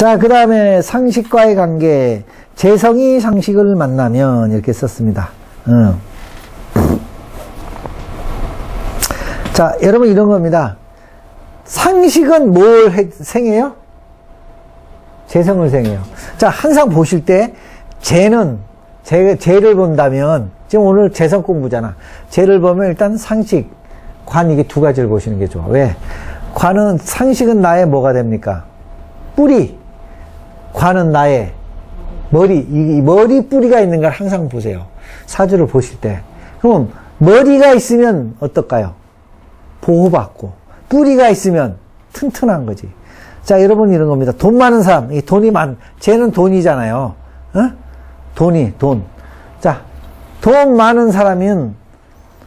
자, 그 다음에 상식과의 관계. 재성이 상식을 만나면 이렇게 썼습니다. 응. 자, 여러분 이런 겁니다. 상식은 뭘 해- 생해요? 재성을 생해요. 자, 항상 보실 때, 재는, 재, 재를 본다면, 지금 오늘 재성 공부잖아. 재를 보면 일단 상식, 관, 이게 두 가지를 보시는 게 좋아. 왜? 관은, 상식은 나의 뭐가 됩니까? 뿌리. 관은 나의 머리, 이, 이 머리 뿌리가 있는 걸 항상 보세요. 사주를 보실 때. 그럼, 머리가 있으면 어떨까요? 보호받고 뿌리가 있으면 튼튼한 거지. 자, 여러분 이런 겁니다. 돈 많은 사람, 이 돈이 많, 쟤는 돈이잖아요. 어? 돈이 돈. 자, 돈 많은 사람은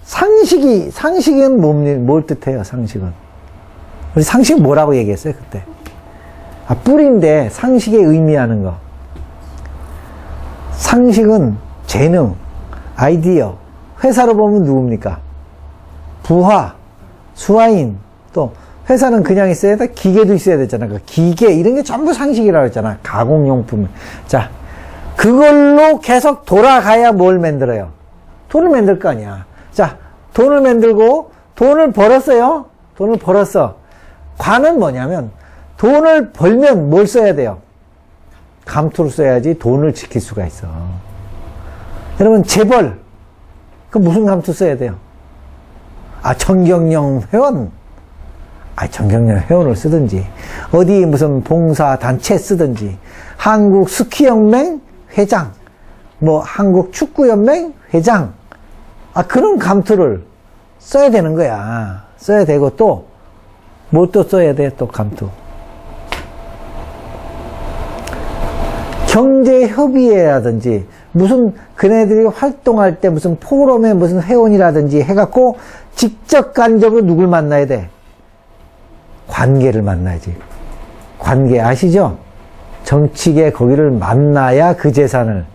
상식이 상식은 뭘, 뭘 뜻해요? 상식은 우리 상식 뭐라고 얘기했어요 그때? 아 뿌리인데 상식에 의미하는 거. 상식은 재능, 아이디어. 회사로 보면 누굽니까? 부하, 수화인, 또 회사는 그냥 있어야 돼? 기계도 있어야 되잖아. 그 기계, 이런 게 전부 상식이라고 했잖아. 가공용품. 자, 그걸로 계속 돌아가야 뭘 만들어요? 돈을 만들 거 아니야. 자, 돈을 만들고 돈을 벌었어요. 돈을 벌었어. 관은 뭐냐면 돈을 벌면 뭘 써야 돼요? 감투를 써야지 돈을 지킬 수가 있어. 여러분, 재벌. 그 무슨 감투 써야 돼요? 아, 정경영 회원. 아, 정경영 회원을 쓰든지, 어디 무슨 봉사 단체 쓰든지, 한국 스키연맹 회장, 뭐 한국 축구연맹 회장, 아, 그런 감투를 써야 되는 거야. 써야 되고 또, 뭘 또 써야 돼, 또 감투. 경제협의회라든지, 무슨 그네들이 활동할 때 무슨 포럼에 무슨 회원이라든지 해갖고 직접 간접으로 누굴 만나야 돼? 관계를 만나야지. 관계 아시죠? 정치계 거기를 만나야 그 재산을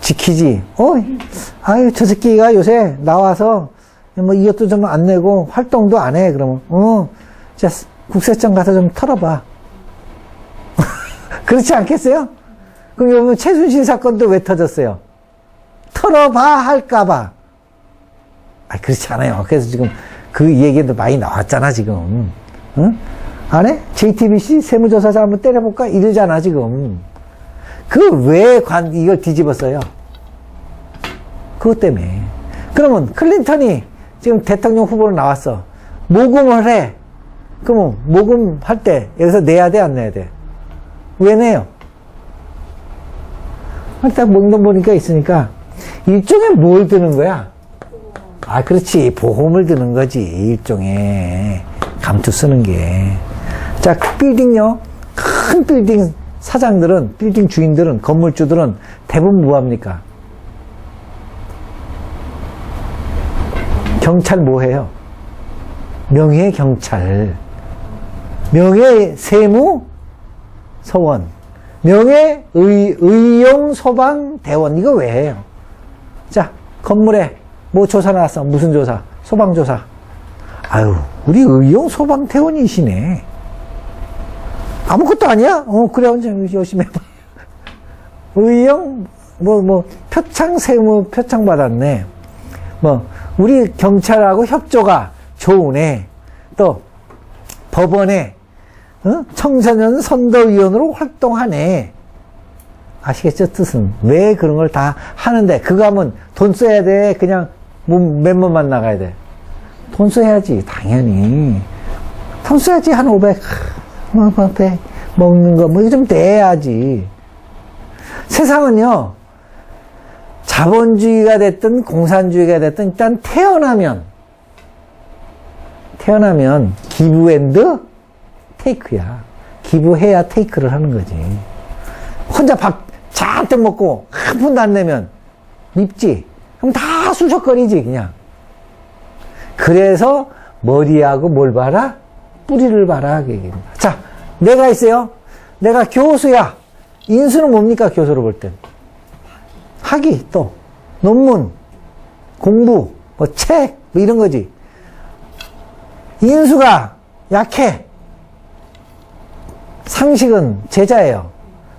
지키지. 어, 아유, 저 새끼가 요새 나와서 뭐 이것도 좀 안 내고 활동도 안 해. 그러면, 어, 자, 국세청 가서 좀 털어봐. 그렇지 않겠어요? 그럼 여러분 최순실 사건도 왜 터졌어요? 털어봐 할까봐. 아 그렇지 않아요. 그래서 지금 그 얘기도 많이 나왔잖아 지금. 응? 안 해? JTBC 세무조사자 한번 때려볼까? 이러잖아 지금. 그 왜 관 이걸 뒤집었어요? 그것 때문에. 그러면 클린턴이 지금 대통령 후보로 나왔어. 모금을 해. 그러면 모금할 때 여기서 내야 돼 안 내야 돼? 왜 내요? 딱 먹는 보니까 있으니까 일종의 뭘 드는 거야? 아, 그렇지. 보험을 드는 거지. 일종의 감투 쓰는 게. 자, 그 빌딩요. 큰 빌딩 사장들은, 빌딩 주인들은, 건물주들은 대부분 뭐합니까? 경찰 뭐 해요? 명예 경찰. 명예 세무 서원. 명예 의, 의용 소방 대원. 이거 왜 해요? 자, 건물에 뭐 조사 나왔어? 무슨 조사? 소방 조사. 아유, 우리 의용 소방 대원이시네. 아무것도 아니야? 어, 그래, 이제 열심히 해봐. 의용, 뭐, 뭐, 표창 세무 표창 받았네. 뭐, 우리 경찰하고 협조가 좋으네. 또, 법원에, 어? 청소년 선도위원으로 활동하네. 아시겠죠? 뜻은. 왜 그런 걸 다 하는데, 그거 하면 돈 써야 돼? 그냥 몇번만 나가야 돼? 돈 써야지, 당연히. 돈 써야지, 한 500, 뭐, 뭐, 100, 먹는 거, 뭐, 좀 내야지. 세상은요, 자본주의가 됐든 공산주의가 됐든 일단 태어나면, 태어나면 기부앤드 테이크야. 기부해야 테이크를 하는 거지. 혼자 밥 잔뜩 먹고 한 푼도 안 내면 밉지. 그럼 다 수척거리지 그냥. 그래서 머리하고 뭘 봐라? 뿌리를 봐라. 자, 내가 있어요. 내가 교수야. 인수는 뭡니까 교수로 볼 땐? 학위 또 논문, 공부, 뭐 책, 뭐 이런 거지. 인수가 약해. 상식은 제자예요.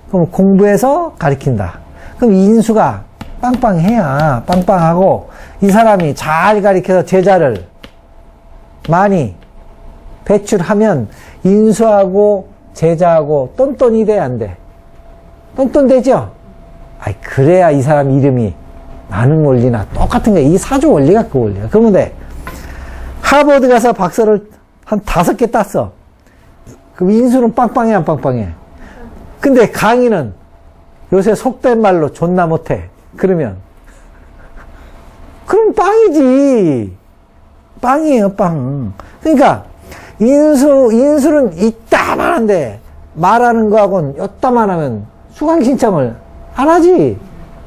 그럼 공부해서 가르친다. 그럼 인수가 빵빵해야 빵빵하고 이 사람이 잘 가르쳐서 제자를 많이 배출하면 인수하고 제자하고 똔똔이 돼, 안 돼? 똔똔 되죠? 아이, 그래야 이 사람 이름이 나는 원리나 똑같은 거야. 이 사주 원리가 그 원리야. 그러면 돼. 하버드 가서 박사를 한 다섯 개 땄어. 그럼 인수는 빵빵해, 안 빵빵해? 근데 강의는 요새 속된 말로 존나 못해. 그러면. 그럼 빵이지. 빵이에요, 빵. 그러니까, 인수, 인수는 이따만한데, 말하는 거하고는 요따만하면 수강 신청을 안 하지.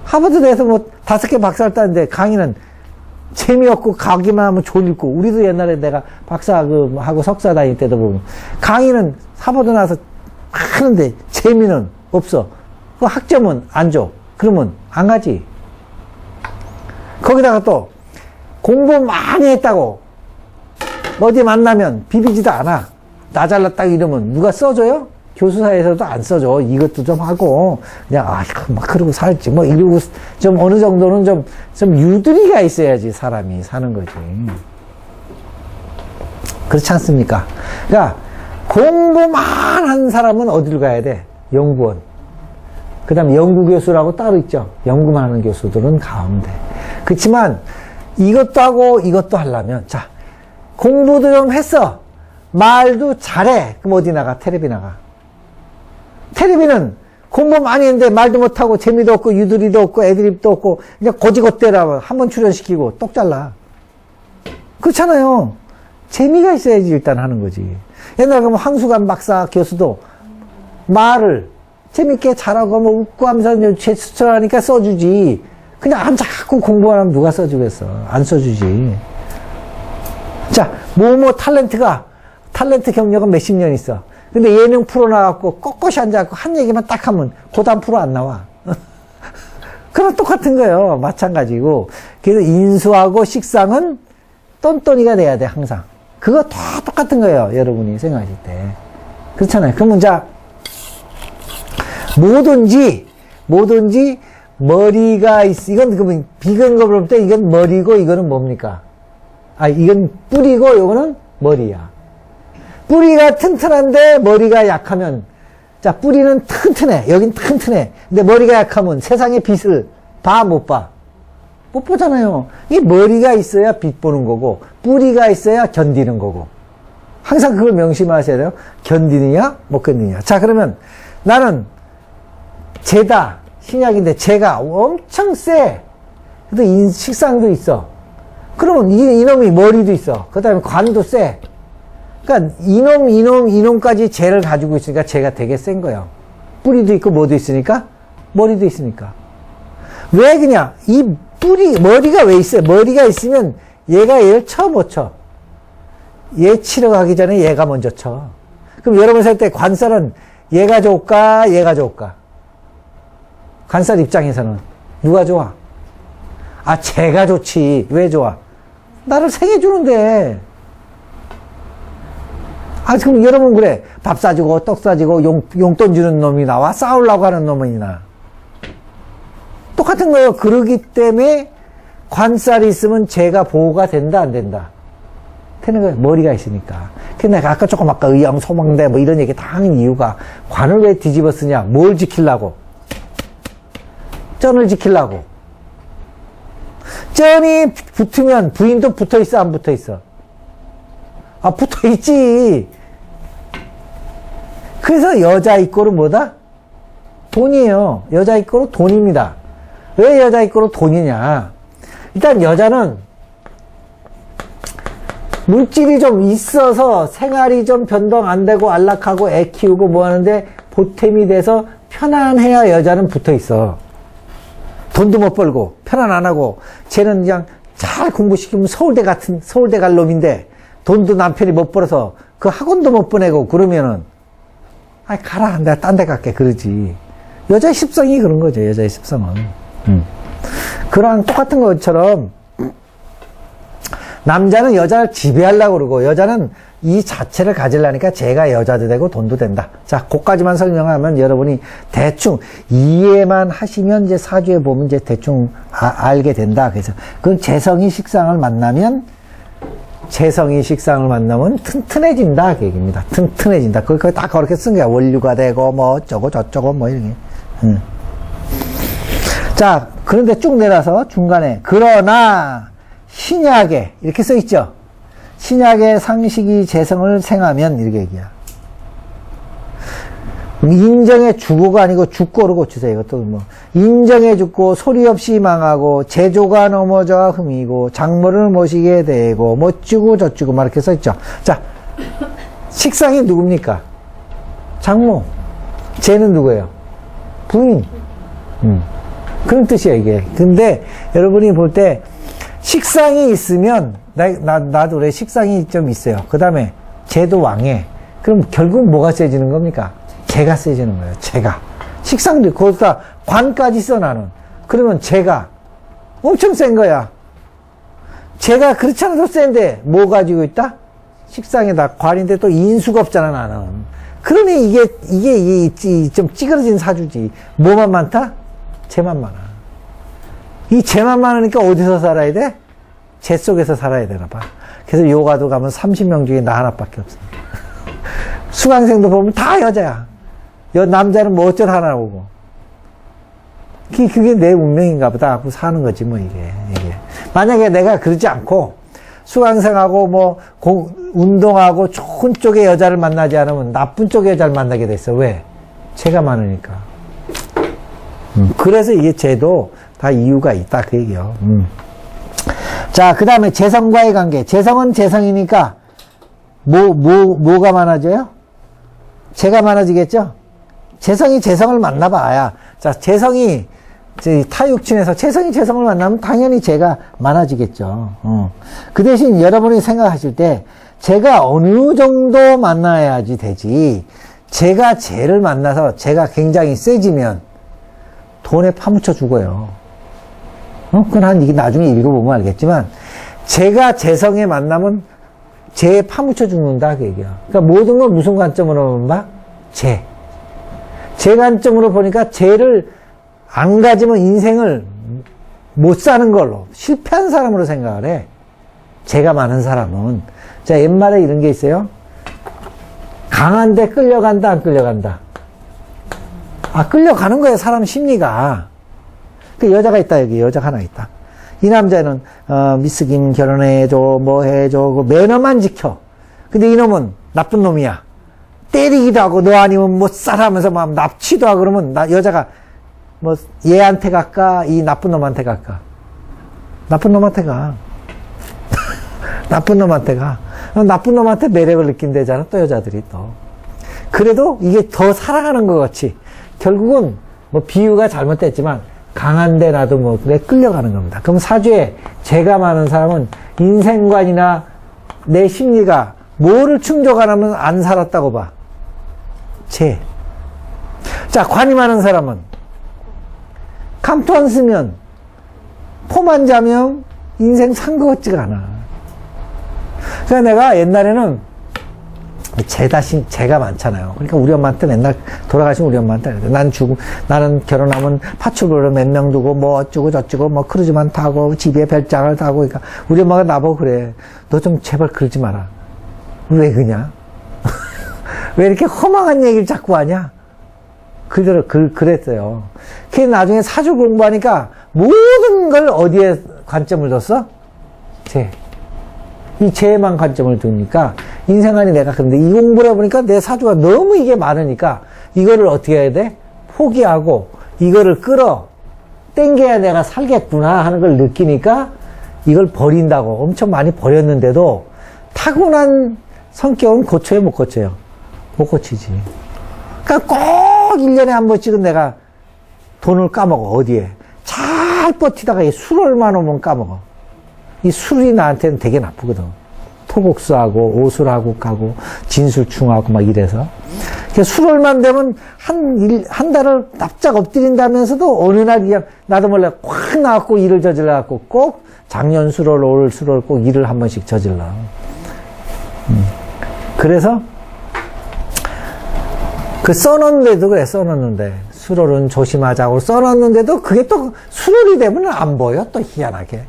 하버드 대에서 뭐 다섯 개 박사를 따는데 강의는 재미없고 가기만 하면 졸고 우리도 옛날에 내가 박사 그 하고 석사 다닐 때도 보면 강의는 하버드 나서 하는데 재미는 없어. 그 학점은 안 줘. 그러면 안 가지. 거기다가 또 공부 많이 했다고 어디 만나면 비비지도 않아. 나 잘났다 이러면 누가 써줘요? 교수사에서도 안 써줘. 이것도 좀 하고, 그냥, 아, 막 그러고 살지. 뭐 이러고 좀 어느 정도는 좀, 좀 유두리가 있어야지 사람이 사는 거지. 그렇지 않습니까? 그러니까 공부만 한 사람은 어디로 가야 돼? 연구원. 그 다음에 연구교수라고 따로 있죠. 연구만 하는 교수들은 가운데. 그렇지만 이것도 하고 이것도 하려면, 자, 공부도 좀 했어. 말도 잘해. 그럼 어디 나가? 텔레비 나가. 텔레비는 공부 많이 했는데 말도 못하고 재미도 없고 유두리도 없고 애드립도 없고 그냥 고지고대라 한 번 출연시키고 똑 잘라. 그렇잖아요. 재미가 있어야지 일단 하는 거지. 옛날 그러면 황수관 박사 교수도 말을 재밌게 잘하고 뭐 웃고 하면서 제스처하니까 써주지. 그냥 안 자꾸 공부만 하면 누가 써주겠어. 안 써주지. 자, 뭐뭐 탤런트가 탤런트 경력은 몇십 년 있어. 근데 예능 프로 나갖고 꼿꼿이 앉아갖고 한 얘기만 딱 하면 고단 프로 안 나와. 그럼 똑같은 거예요. 마찬가지고. 그래서 인수하고 식상은 똔똔이가 돼야 돼, 항상. 그거 다 똑같은 거예요. 여러분이 생각하실 때. 그렇잖아요. 그러면 자, 뭐든지, 뭐든지 머리가 있, 이건 그러면 비근거 볼 때 이건 머리고 이거는 뭡니까? 아, 이건 뿌리고 이거는 머리야. 뿌리가 튼튼한데 머리가 약하면 자 뿌리는 튼튼해. 여긴 튼튼해. 근데 머리가 약하면 세상의 빛을 봐 못 봐? 못 보잖아요. 이 머리가 있어야 빛 보는 거고 뿌리가 있어야 견디는 거고. 항상 그걸 명심하셔야 돼요. 견디느냐 못 견디느냐. 자 그러면 나는 재다. 신약인데 재가 엄청 세. 그래도 식상도 있어. 그러면 이, 이놈이 머리도 있어. 그 다음에 관도 세 그러니까 이놈, 이놈, 이놈까지 죄를 가지고 있으니까 죄가 되게 센 거예요. 뿌리도 있고 뭐도 있으니까 머리도 있으니까. 왜 그냥 이 뿌리 머리가 왜 있어요? 머리가 있으면 얘가 얘를 쳐 못 쳐. 얘 치러 가기 전에 얘가 먼저 쳐. 그럼 여러분 살 때 관살은 얘가 좋을까? 얘가 좋을까? 관살 입장에서는 누가 좋아? 아, 쟤가 좋지. 왜 좋아? 나를 생해 주는데. 아, 그럼 여러분 그래. 밥 사주고, 떡 사주고, 용, 용돈 주는 놈이 나와? 싸우려고 하는 놈이나. 똑같은 거예요. 그러기 때문에 관살이 있으면 죄가 보호가 된다, 안 된다? 되는 거예요. 머리가 있으니까. 근데 아까 조금 아까 의형, 소망대 뭐 이런 얘기 다 하는 이유가 관을 왜 뒤집어 쓰냐? 뭘 지키려고? 쩐을 지키려고. 쩐이 붙으면 부인도 붙어 있어, 안 붙어 있어? 아, 붙어 있지. 그래서 여자 이꼬는 뭐다? 돈이에요. 여자 이꼬는 돈입니다. 왜 여자 이꼬는 돈이냐? 일단 여자는 물질이 좀 있어서 생활이 좀 변동 안 되고 안락하고 애 키우고 뭐 하는데 보탬이 돼서 편안해야 여자는 붙어 있어. 돈도 못 벌고 편안 안 하고 쟤는 그냥 잘 공부시키면 서울대 같은 서울대 갈 놈인데 돈도 남편이 못 벌어서 그 학원도 못 보내고 그러면은 아이 가라 내가 딴 데 갈게 그러지 여자의 습성이 그런 거죠 여자의 습성은 음. 그런 똑같은 것처럼 남자는 여자를 지배하려고 그러고 여자는 이 자체를 가지려니까 제가 여자도 되고 돈도 된다. 자, 그까지만 설명하면 여러분이 대충 이해만 하시면 이제 사주에 보면 이제 대충 아- 알게 된다. 그래서 그건 재성이 식상을 만나면 재성이 식상을 만나면 튼튼해진다. 그 얘기입니다. 튼튼해진다. 그걸 딱 그렇게 쓴 거야. 원류가 되고 뭐 어쩌고 저쩌고 뭐 이런 게. 응. 자, 그런데 쭉 내려서 중간에 그러나 신약에 이렇게 써 있죠. 신약의 상식이 재성을 생하면 이렇게 얘기야. 인정해 주고가 아니고 죽고로 고치세요. 이것도 뭐 인정해 죽고 소리 없이 망하고 제조가 넘어져 흠이고 장모를 모시게 되고 멋지고 저찌고 막 이렇게 써 있죠. 자, 식상이 누굽니까? 장모. 쟤는 누구예요? 부인. 음. 그런 뜻이야, 이게. 근데 여러분이 볼 때 식상이 있으면, 나, 나, 나도 그래. 식상이 좀 있어요. 그 다음에 쟤도 왕해. 그럼 결국 뭐가 세지는 겁니까? 제가 세지는 거예요, 제가. 식상도, 거기다 관까지 써, 나는. 그러면 제가 엄청 센 거야. 제가 그렇지 않아도 센데, 뭐 가지고 있다? 식상에다 관인데 또 인수가 없잖아, 나는. 그러니 이게, 이게, 이, 이, 좀 찌그러진 사주지. 뭐만 많다? 재만 많아. 이 재만 많으니까 어디서 살아야 돼? 재 속에서 살아야 되나 봐. 그래서 요가도 가면 30명 중에 나 하나밖에 없어. 수강생도 보면 다 여자야. 여, 남자는 뭐 어쩔 하나 오고. 그게, 그게 내 운명인가 보다 하고 사는 거지, 뭐, 이게, 이게. 만약에 내가 그러지 않고, 수강생하고 뭐, 공, 운동하고 좋은 쪽의 여자를 만나지 않으면 나쁜 쪽의 여자를 만나게 됐어. 왜? 제가 많으니까. 음, 그래서 이게 제도 다 이유가 있다, 그 얘기요. 음. 자, 그 다음에 재성과의 관계. 재성은 재성이니까, 뭐, 뭐, 뭐가 많아져요? 재가 많아지겠죠? 재성이 재성을 만나봐야. 자, 재성이, 이제 타육친에서 재성이 재성을 만나면 당연히 재가 많아지겠죠. 어. 그 대신 여러분이 생각하실 때, 제가 어느 정도 만나야지 되지. 제가 재를 만나서 제가 굉장히 세지면 돈에 파묻혀 죽어요. 어? 그건 한, 이게 나중에 읽어보면 알겠지만, 제가 재성에 만나면 재에 파묻혀 죽는다, 그 얘기야. 그러니까 모든 걸 무슨 관점으로 본다? 재. 재 관점으로 보니까 재를 안 가지면 인생을 못 사는 걸로, 실패한 사람으로 생각을 해. 재가 많은 사람은. 자, 옛말에 이런 게 있어요. 강한데 끌려간다, 안 끌려간다. 아, 끌려가는 거예요, 사람 심리가. 그 여자가 있다, 여기 여자가 하나 있다. 이 남자는, 어, 미스김 결혼해줘, 뭐 해줘, 그 매너만 지켜. 근데 이놈은 나쁜 놈이야. 때리기도 하고, 너 아니면 못 살아 하면서 막 납치도 하고 그러면, 나, 여자가, 뭐, 얘한테 갈까? 이 나쁜 놈한테 갈까? 나쁜 놈한테 가. 나쁜 놈한테 가. 나쁜 놈한테 매력을 느낀대잖아, 또 여자들이 또. 그래도 이게 더 살아가는 것 같이. 결국은 뭐 비유가 잘못됐지만 강한데 나도 뭐 그래 끌려가는 겁니다. 그럼 사주에 죄가 많은 사람은 인생관이나 내 심리가 뭐를 충족하면 안 살았다고 봐. 죄. 자, 관이 많은 사람은 감토 안 쓰면 포만 자면 인생 산 것 같지가 않아. 그러니까 내가 옛날에는 제 다시 제가 많잖아요. 그러니까 우리 엄마한테 맨날 돌아가신 우리 엄마한테. 난 죽고 나는 결혼하면 파출부를 몇명 두고 뭐 어쩌고 저쩌고 뭐 크루즈만 타고 집에 별장을 타고 그러니까 우리 엄마가 나보고 그래. 너 좀 제발 그러지 마라. 왜 그냐? 왜 이렇게 허망한 얘기를 자꾸 하냐? 그대로 그, 그랬어요. 그게 나중에 사주 공부하니까 모든 걸 어디에 관점을 뒀어? 제. 이 죄에만 관점을 두니까 인생안이 내가 근데 이 공부를 해보니까 내 사주가 너무 이게 많으니까 이거를 어떻게 해야 돼? 포기하고 이거를 끌어 땡겨야 내가 살겠구나 하는 걸 느끼니까 이걸 버린다고 엄청 많이 버렸는데도 타고난 성격은 고쳐요 못 고쳐요? 못 고치지 그러니까 꼭 1년에 한 번씩은 내가 돈을 까먹어 어디에 잘 버티다가 이 술 얼마 놓으면 까먹어 이 술이 나한테는 되게 나쁘거든. 토곡수하고 오술하고 가고 진술충하고 막 이래서 술 얼만 되면 한, 일, 한 달을 납작 엎드린다면서도 어느 날 그냥 나도 몰래 확 나왔고 일을 저질러갖고 꼭 작년 술월 올 술월 꼭 일을 한 번씩 저질러. 음. 그래서 그 써놨는데도 그래 써놨는데. 수롤은 조심하자고 써놨는데도 그게 또 수롤이 되면 안 보여 또 희한하게.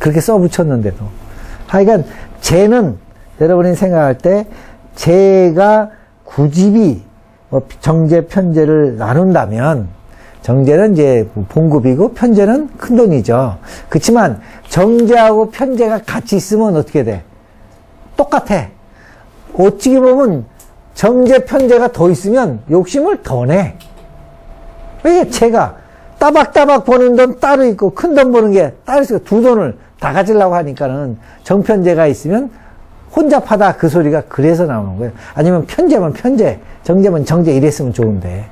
그렇게 써붙였는데도. 하여간 쟤는 여러분이 생각할 때 쟤가 구집이 뭐 정제 편제를 나눈다면 정제는 이제 봉급이고 편제는 큰 돈이죠. 그렇지만 정제하고 편제가 같이 있으면 어떻게 돼? 똑같아. 어찌게 보면 정제 편제가 더 있으면 욕심을 더 내. 왜 제가 따박따박 버는 돈 따로 있고 큰 돈 버는 게 따로 있어 두 돈을 다 가지려고 하니까는 정편제가 있으면 혼잡하다 그 소리가 그래서 나오는 거예요. 아니면 편제면 편제, 정제면 정제 이랬으면 좋은데